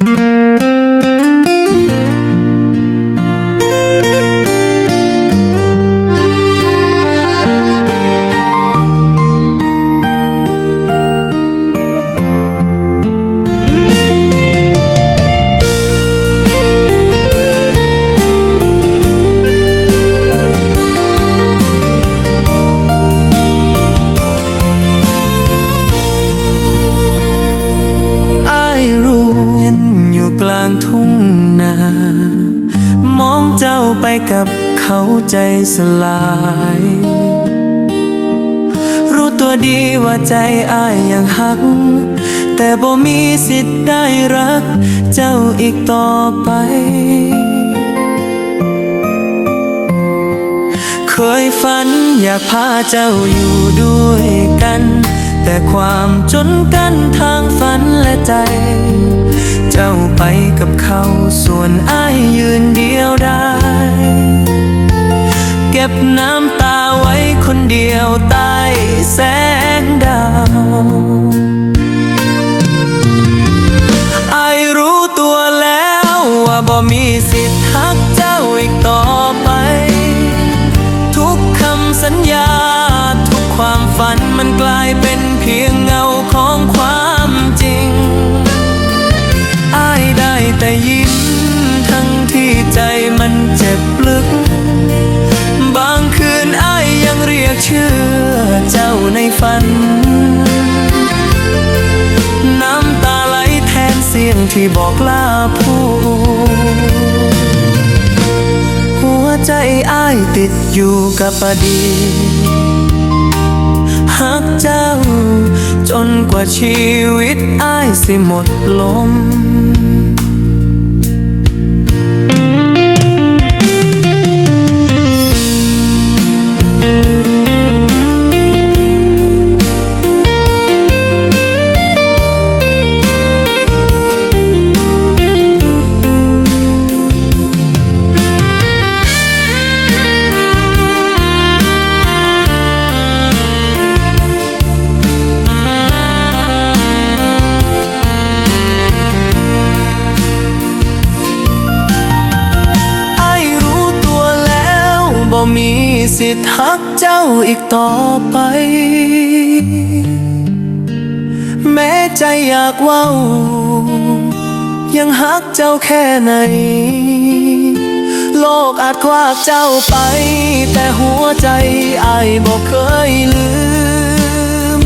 อ ไปกับเขาใจสลาย รู้ตัวดีว่าใจอายยังหัก แต่บ่มีสิทธิ์ได้รัก เจ้าอีกต่อไป เคยฝันอยากพาเจ้าอยู่ด้วยกัน แต่ความจนกันทางฝันและใจ จ้าไปกับเขาส่วนอ้ายยืนเดียวได้ เก็บน้ำตาไว้คนเดียวใต้แสง ฝัน น้ำตาไหลแทนเสียงที่บอกลาพูดหัวใจอ้ายติดอยู่กับอดีตหักเจ้า จนกว่าชีวิตอ้ายสิหมดลม มีสิทธิ์หักเจ้าอีกต่อไป แม้ใจอยากว้ายังหักเจ้าแค่ไหน โลกอาจคว้าเจ้าไป แต่หัวใจไอายบอกเคยลืม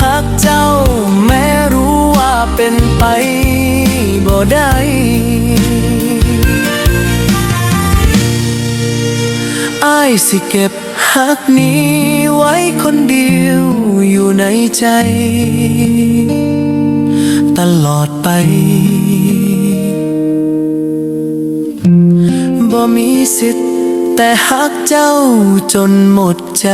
หักเจ้าแม้รู้ว่าเป็นไปบ่ได้ายสิเก็บหักนี้ไว้คนเดียวอยู่ในใจ ตลอดไป บ่มีสิทธิ์แต่หักเจ้าจนหมดใจ